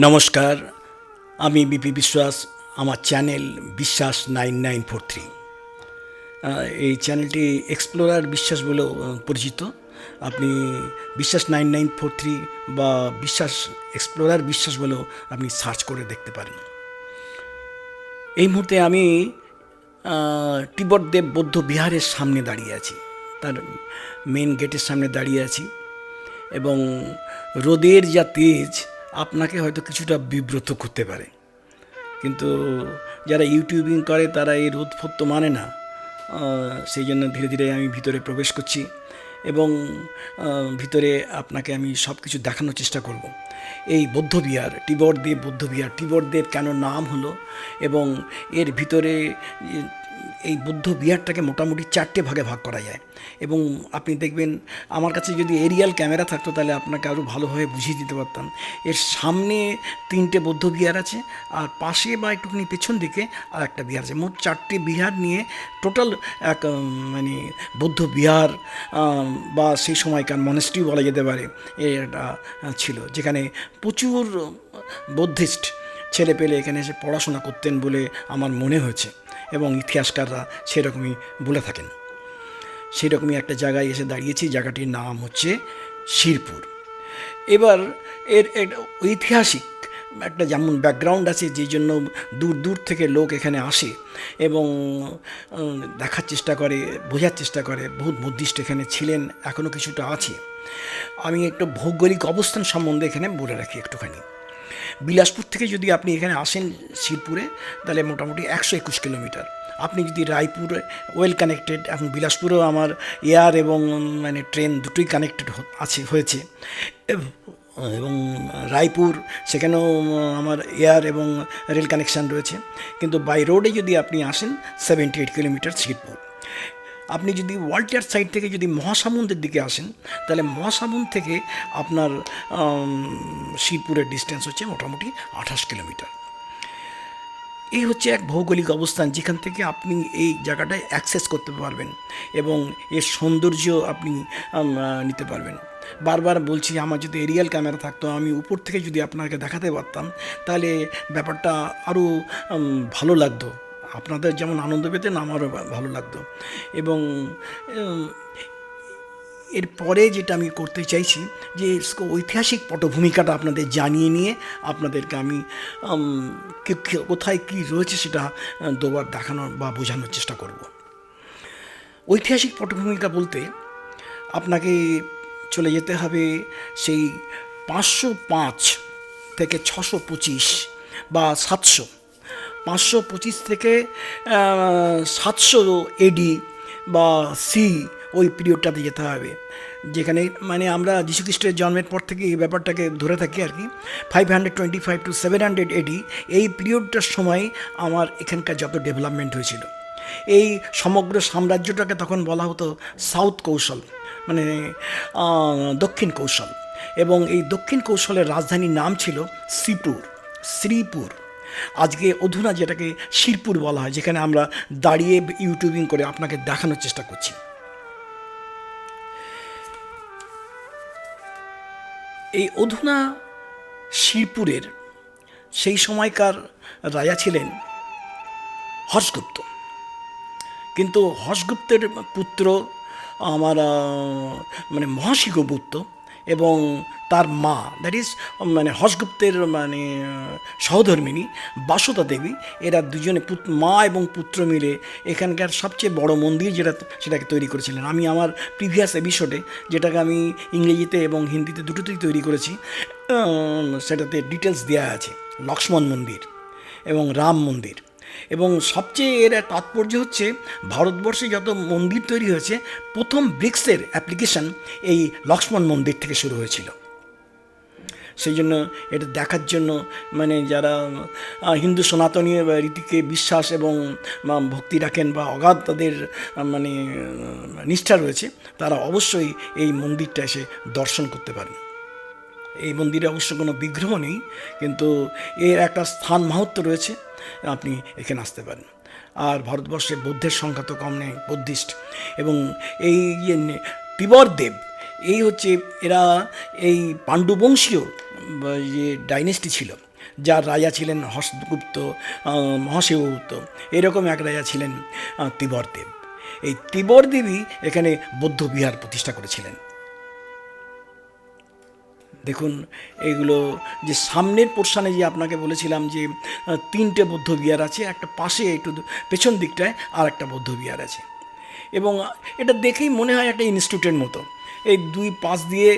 নমস্কার আমি বিপি বিশ্বাস আমার চ্যানেল বিশ্বাস নাইন নাইন ফোর থ্রি। এই চ্যানেলটি এক্সপ্লোরার বিশ্বাস বলেও পরিচিত। আপনি বিশ্বাস নাইন নাইন ফোর থ্রি বা বিশ্বাস এক্সপ্লোরার বিশ্বাস বলেও আপনি সার্চ করে দেখতে পারেন। এই মুহূর্তে আমি আহ, তিব্বত দেব বৌদ্ধ বিহারের সামনে দাঁড়িয়ে আছি। তার মেন গেটের সামনে দাঁড়িয়ে আছি। এবং রোদের যা তেজ আপনাকে হয়তো কিছুটা বিব্রত করতে পারে। কিন্তু যারা ইউটিউবিং করে, তারা এই ফোদ তো মানে না। সেই জন্য ধীরে ধীরে আমি ভিতরে প্রবেশ করছি এবং ভিতরে আপনাকে আমি সব কিছু দেখানোর চেষ্টা করব। এই বৌদ্ধবিহার টিবরদেব বৌদ্ধবিহার টিবরদেব কেন নাম হলো এবং এর ভিতরে এই বৌদ্ধ বিহারটাকে মোটামুটি চারটে ভাগে ভাগ করা যায়। এবং আপনি দেখবেন আমার কাছে যদি এরিয়াল ক্যামেরা থাকতো তাহলে আপনাকে আরও ভালোভাবে বুঝিয়ে দিতে পারতাম। এর সামনে তিনটে বৌদ্ধ বিহার আছে, আর পাশে বা একটুখানি পেছন দিকে আর একটা বিহার আছে। মোট চারটে বিহার নিয়ে টোটাল এক মানে বৌদ্ধ বিহার বা সেই সময়কার মনেস্ট্রি বলা যেতে পারে, এটা ছিল। যেখানে প্রচুর বৌদ্ধিস্ট ছেলে পেলে এখানে এসে পড়াশোনা করতেন বলে আমার মনে হয়েছে। এবং ইতিহাসকাররা সেরকমই বলে থাকেন। সেরকমই একটা জায়গায় এসে দাঁড়িয়েছি, জায়গাটির নাম হচ্ছে শিরপুর। এবার এর ঐতিহাসিক একটা যেমন ব্যাকগ্রাউন্ড আছে, যেই জন্য দূর দূর থেকে লোক এখানে আসে এবং দেখার চেষ্টা করে, বোঝার চেষ্টা করে, বহুত বুদ্ধিস্ট এখানে ছিলেন এখনও কিছুটা আছে। আমি একটু ভৌগোলিক অবস্থান সম্বন্ধে এখানে বলে রাখি একটুখানি। বিলাসপুর থেকে যদি আপনি এখানে আসেন শিরপুরে, তাহলে মোটামুটি একশো একুশ কিলোমিটার। আপনি যদি রায়পুর ওয়েল কানেক্টেড, এখন বিলাসপুরেও আমার এয়ার এবং মানে ট্রেন দুটোই কানেক্টেড আছে, হয়েছে। এবং রায়পুর, সেখানেও আমার এয়ার এবং রেল কানেকশান রয়েছে। কিন্তু বাই রোডে যদি আপনি আসেন, সেভেন্টি এইট কিলোমিটার শিরপুর। আপনি যদি ওয়াল্টার সাইড থেকে যদি মহাসামুন্দের দিকে আসেন, তাহলে মহাসামুন্দ থেকে আপনার শিবপুরের ডিস্টেন্স হচ্ছে মোটামুটি আঠাশ কিলোমিটার। এই হচ্ছে এক ভৌগোলিক অবস্থান, যেখান থেকে আপনি এই জায়গাটায় অ্যাক্সেস করতে পারবেন এবং এর সৌন্দর্য আপনি নিতে পারবেন। বারবার বলছি, আমার যদি এরিয়াল ক্যামেরা থাকতো, আমি উপর থেকে যদি আপনাকে দেখাতে পারতাম, তাহলে ব্যাপারটা আরও ভালো লাগতো। আপনাদের যেমন আনন্দ পেতেন, আমারও ভালো লাগতো। এবং এরপরে যেটা আমি করতে চাইছি, যে ঐতিহাসিক পটভূমিকাটা আপনাদের জানিয়ে নিয়ে আপনাদেরকে আমি কোথায় কী রয়েছে সেটা দুবার দেখানোর বা বোঝানোর চেষ্টা করব। ঐতিহাসিক পটভূমিকা বলতে আপনাকে চলে যেতে হবে সেই পাঁচশো পাঁচ থেকে ছশো পঁচিশ বা সাতশো পাঁচশো পঁচিশ থেকে সাতশো এডি বা সি ওই পিরিয়ডটাতে যেতে হবে। যেখানে মানে আমরা যীশুখ্রিস্টের জন্মের পর থেকে এই ব্যাপারটাকে ধরে থাকি আর কি। Five hundred twenty five to seven hundred AD এই পিরিয়ডটার সময় আমার এখানকার যত ডেভেলপমেন্ট হয়েছিল। এই সমগ্র সাম্রাজ্যটাকে তখন বলা হতো সাউথ কৌশল মানে দক্ষিণ কৌশল। এবং এই দক্ষিণ কৌশলের রাজধানীর নাম ছিল শ্রীপুর শ্রীপুর। আজকে অধুনা যেটাকে শিরপুর বলা হয়, যেখানে আমরা দাঁড়িয়ে ইউটিউবিং করে আপনাকে দেখানোর চেষ্টা করছি। এই অধুনা শিরপুরের সেই সময়কার রাজা ছিলেন হর্ষগুপ্ত। কিন্তু হর্ষগুপ্তের পুত্র আমার মানে মহাশিগগুপ্ত এবং তার মা দ্যাট ইজ মানে হর্ষগুপ্তের মানে সহধর্মিনী বাসুতা দেবী, এরা দুজনে মা এবং পুত্র মিলে এখানকার সবচেয়ে বড় মন্দির যেটা, সেটাকে তৈরি করেছিলেন। আমি আমার প্রিভিয়াস এপিসোডে যেটাকে আমি ইংরেজিতে এবং হিন্দিতে দুটোতেই তৈরি করেছি সেটাতে ডিটেলস দেওয়া আছে। লক্ষ্মণ মন্দির এবং রাম মন্দির। এবং সবচেয়ে এর তাৎপর্য হচ্ছে ভারতবর্ষে যত মন্দির তৈরি হয়েছে, প্রথম ব্রিক্সের অ্যাপ্লিকেশন এই লক্ষ্মণ মন্দির থেকে শুরু হয়েছিল। সেই জন্য এটা দেখার জন্য মানে যারা হিন্দু সনাতনী রীতিকে বিশ্বাস এবং ভক্তি রাখেন বা অগাধ তাদের মানে নিষ্ঠা রয়েছে, তারা অবশ্যই এই মন্দিরটা এসে দর্শন করতে পারেন এই মন্দিরে অবশ্য কোনো বিগ্রহ নেই, কিন্তু এর একটা স্থান মাহাত্ম রয়েছে, আপনি এখানে আসতে পারেন। আর ভারতবর্ষে বৌদ্ধের সংখ্যা তো কম নেই, বুদ্ধিস্ট। এবং এই যে নে- তিবরদেব এই হচ্ছে এরা এই পাণ্ডুবংশীয় যে ডাইনেস্টি ছিল, যার রাজা ছিলেন হর্ষগুপ্ত মহাশিবগুপ্ত এরকম এক রাজা ছিলেন তিবরদেব এই তিবরদেবই এখানে বৌদ্ধ বিহার প্রতিষ্ঠা করেছিলেন। দেখুন, এগুলো যে সামনের পোর্শানে যে আপনাকে বলেছিলাম যে তিনটে বৌদ্ধ বিহার আছে, একটা পাশে একটু পেছন দিকটায় আর একটা বৌদ্ধ বিহার আছে। এবং এটা দেখেই মনে হয় একটা ইনস্টিটিউটের মতো। এই দুই পাশ দিয়ে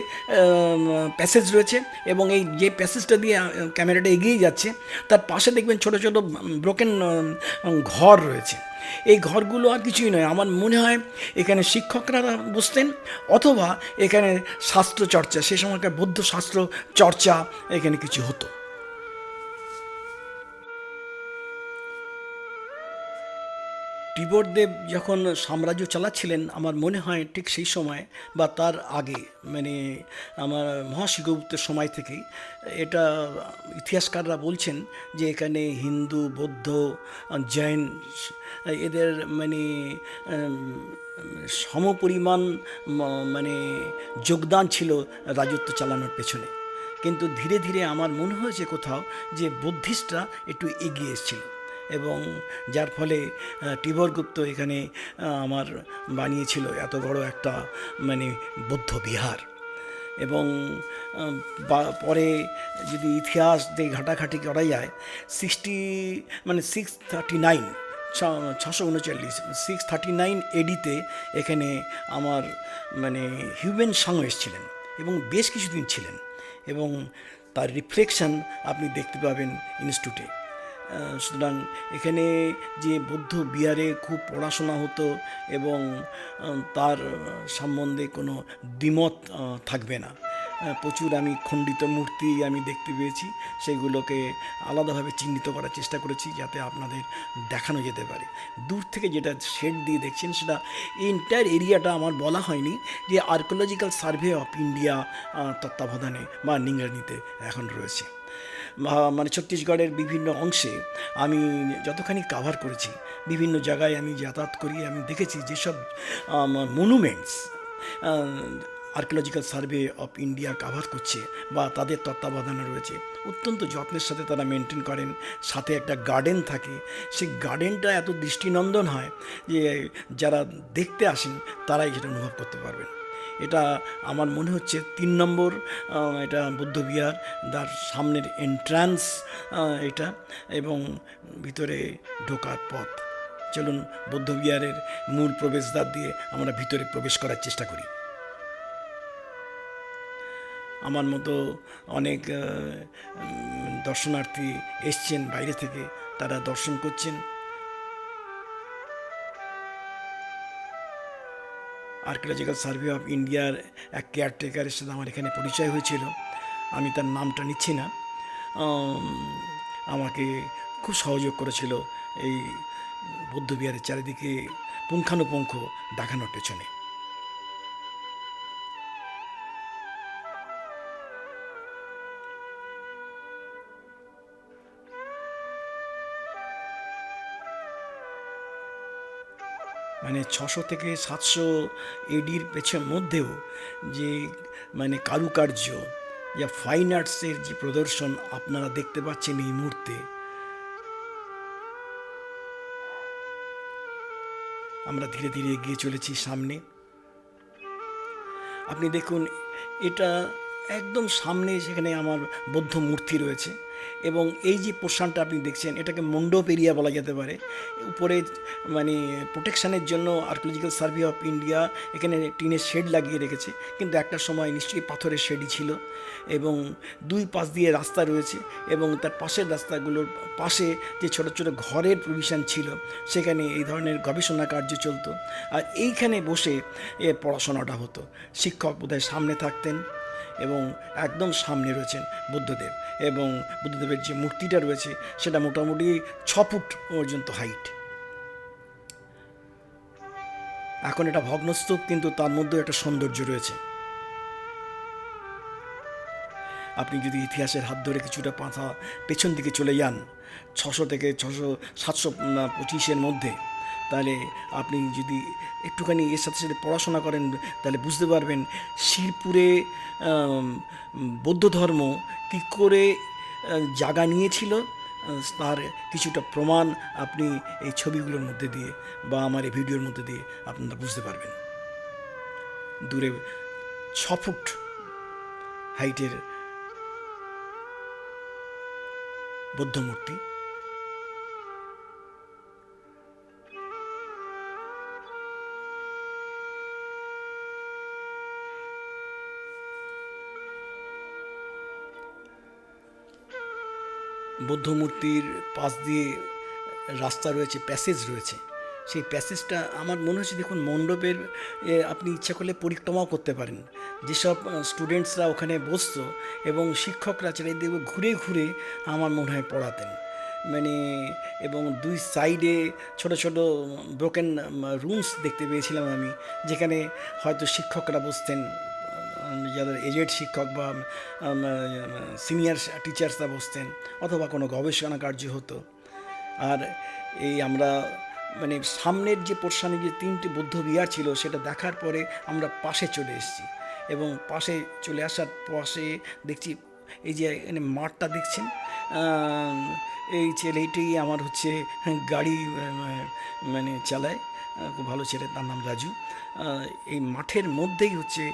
প্যাসেজ রয়েছে এবং এই যে প্যাসেজটা দিয়ে ক্যামেরাটা এগিয়ে যাচ্ছে, তার পাশে দেখবেন ছোট ছোট ব্রোকেন ঘর রয়েছে। এই ঘরগুলো আর কিছুই নয়। আমার মনে হয় এখানে শিক্ষকরা বসতেন অথবা এখানে শাস্ত্র চর্চা সে সময়কার বৌদ্ধ শাস্ত্র চর্চা এখানে কিছু হতো। টিবরদেব যখন সাম্রাজ্য চালাচ্ছিলেন, আমার মনে হয় ঠিক সেই সময় বা তার আগে মানে আমার মহাশিবগুপ্তের সময় থেকেই, এটা ইতিহাসকাররা বলছেন যে এখানে হিন্দু, বৌদ্ধ, জৈন, এদের মানে সমপরিমাণ মানে যোগদান ছিল রাজত্ব চালানোর পেছনে। কিন্তু ধীরে ধীরে আমার মনে হয়েছে কোথাও যে বুদ্ধিস্টরা একটু এগিয়ে এসেছিল। এবং যার ফলে আহ, টিবরগুপ্ত এখানে আমার বানিয়েছিল এত বড় একটা মানে বৌদ্ধ বিহার। এবং পরে যদি ইতিহাস দিয়ে ঘাটাঘাটি করা যায় সিক্সটি মানে সিক্স থার্টি নাইন ছশো উনচল্লিশ সিক্স থার্টি নাইন এডিতে এখানে আমার মানে হিউম্যান সাং এসেছিলেন এবং বেশ কিছুদিন ছিলেন এবং তার রিফ্লেকশন আপনি দেখতে পাবেন ইনস্টিটিউটে সুতরাং এখানে যে বৌদ্ধ বিহারে খুব পড়াশোনা হতো এবং তার সম্বন্ধে কোনো দ্বিমত থাকবে না। প্রচুর আমি খণ্ডিত মূর্তি আমি দেখতে পেয়েছি, সেগুলোকে আলাদাভাবে চিহ্নিত করার চেষ্টা করেছি যাতে আপনাদের দেখানো যেতে পারে। দূর থেকে যেটা শেড দিয়ে দেখছেন সেটা এন্টায়ার এরিয়াটা আমার বলা হয়নি যে আর্কোলজিক্যাল সার্ভে অফ ইন্ডিয়া তত্ত্বাবধানে বা নিংরানিতে এখন রয়েছে। মানে ছত্তিশগড়ের বিভিন্ন অংশে আমি যতখানি কাভার করেছি, বিভিন্ন জায়গায় আমি যাতায়াত করি, আমি দেখেছি যেসব monuments archaeological survey of India cover করছে বা তাদের তত্ত্বাবধানে রয়েছে। অত্যন্ত যত্নের সাথে তারা মেনটেন করেন। সাথে একটা গার্ডেন থাকে। সেই গার্ডেনটা এত দৃষ্টিনন্দন হয় যে যারা দেখতে আসেন, তারাই সেটা অনুভব করতে পারবেন। এটা আমার মনে হচ্ছে তিন নম্বর এটা বুদ্ধবিহার তার সামনের এন্ট্রান্স এটা এবং ভিতরে ঢোকার পথ। চলুন বৌদ্ধবিহারের মূল প্রবেশদ্বার দিয়ে আমরা ভিতরে প্রবেশ করার চেষ্টা করি। আমার মতো অনেক দর্শনার্থী এসছেন, বাইরে থেকে তারা দর্শন করছেন। আর্কিওলজিক্যাল সার্ভে অফ ইন্ডিয়ার এক কেয়ারটেকারের সাথে আমার এখানে পরিচয় হয়েছিল। আমি তার নামটা নিচ্ছি না। আমাকে খুব সহযোগ করেছিল এই বৌদ্ধবিহারের চারিদিকে পুঙ্খানুপুঙ্খ দেখানোর পেছনে। মানে ছশো থেকে সাতশো এডির পেছনের মধ্যেও যে মানে কারুকার্য, যা ফাইন আর্টসের যে প্রদর্শন আপনারা দেখতে পাচ্ছেন এই মুহূর্তে। আমরা ধীরে ধীরে এগিয়ে চলেছি সামনে। আপনি দেখুন, এটা একদম সামনে সেখানে আমার বৌদ্ধ মূর্তি রয়েছে এবং এই যে পোর্শনটা আপনি দেখছেন, এটাকে মণ্ডপ এরিয়া বলা যেতে পারে। উপরে মানে প্রোটেকশানের জন্য আর্কিওলজিক্যাল সার্ভে অফ ইন্ডিয়া এখানে টিনের শেড লাগিয়ে রেখেছে। কিন্তু একটা সময় নিশ্চয়ই পাথরের শেডই ছিল এবং দুই পাশ দিয়ে রাস্তা রয়েছে এবং তার পাশের রাস্তাগুলোর পাশে যে ছোট ছোট ঘরের প্রভিশন ছিল, সেখানে এই ধরনের গবেষণা কার্য চলতো। আর এইখানে বসে পড়াশোনাটা হতো। শিক্ষক বোধহয় সামনে থাকতেন। এবং একদম সামনে রয়েছেন বুদ্ধদেব এবং বুদ্ধদেবের যে মূর্তিটা রয়েছে সেটা মোটামুটি ছ ফুট পর্যন্ত হাইট এখন এটা ভগ্নস্তূপ, কিন্তু তার মধ্যেও একটা সৌন্দর্য রয়েছে। আপনি যদি ইতিহাসের হাত ধরে কিছুটা পাঁথা পেছন দিকে চলে যান, ছশো থেকে ছশো সাতশো পঁচিশের মধ্যে তাহলে আপনি যদি একটুখানি এর সাথে সাথে পড়াশোনা করেন, তাহলে বুঝতে পারবেন শিরপুরে বৌদ্ধ ধর্ম কী করে জায়গা নিয়েছিল তার কিছুটা প্রমাণ আপনি এই ছবিগুলোর মধ্যে দিয়ে বা আমার এই ভিডিওর মধ্যে দিয়ে আপনারা বুঝতে পারবেন। দূরে ছ ফুট হাইটের বৌদ্ধ মূর্তি। বৌদ্ধ মূর্তির পাশ দিয়ে রাস্তা রয়েছে প্যাসেজ রয়েছে। সেই প্যাসেজটা আমার মনে হচ্ছে দেখুন মণ্ডপের আপনি ইচ্ছা করলে পরিক্রমাও করতে পারেন। যেসব স্টুডেন্টসরা ওখানে বসত এবং শিক্ষকরা চারিদিকে ঘুরে ঘুরে আমার মনে হয় পড়াতেন। মানে এবং দুই সাইডে ছোট ছোট ব্রোকেন রুমস দেখতে পেয়েছিলাম আমি, যেখানে হয়তো শিক্ষকরা বসতেন। যাদের এজেড শিক্ষক বা সিনিয়র টিচার্সরা বসতেন, অথবা কোনো গবেষণা কার্য হতো। আর এই আমরা মানে সামনের যে পোর্শনে যে তিনটি বৌদ্ধ বিহার ছিল, সেটা দেখার পরে আমরা পাশে চলে এসেছি। এবং পাশে চলে আসার পাশে দেখছি, এই যে এখানে মাঠটা দেখছেন এই ছেলেটি আমার হচ্ছে গাড়ি মানে চালায়। খুব ভালো ছেলে তার নাম রাজু। এই মাঠের মধ্যেই হচ্ছে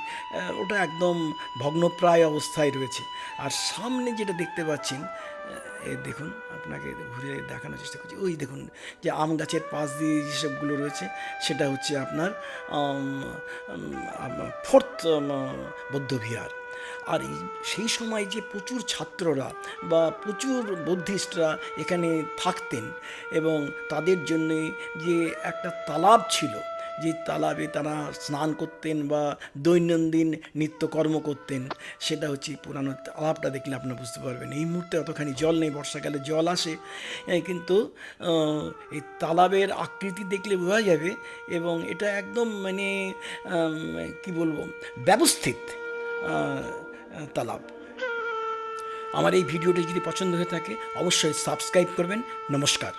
ওটা একদম ভগ্নপ্রায় অবস্থায় রয়েছে। আর সামনে যেটা দেখতে পাচ্ছেন দেখুন, আপনাকে ঘুরে দেখানোর চেষ্টা করছি। ওই দেখুন, যে আম গাছের পাশ দিয়ে যেসবগুলো রয়েছে, সেটা হচ্ছে আপনার ফোর্থ বৌদ্ধবিহার আর সেই সময় যে প্রচুর ছাত্ররা বা প্রচুর বুদ্ধিস্টরা এখানে থাকতেন এবং তাদের জন্যে যে একটা তালাব ছিল, যে তালাবে তারা স্নান করতেন বা দৈনন্দিন নিত্যকর্ম করতেন, সেটা হচ্ছে পুরানো তালাবটা দেখলে আপনারা বুঝতে পারবেন। এই মুহূর্তে অতখানি জল নেই, বর্ষাকালে জল আসে। কিন্তু এই তালাবের আকৃতি দেখলে বোঝা যাবে এবং এটা একদম মানে কি বলব, ব্যবস্থিত। তালাব। আমার এই ভিডিওটি যদি পছন্দ হয়ে থাকে অবশ্যই সাবস্ক্রাইব করবেন। নমস্কার।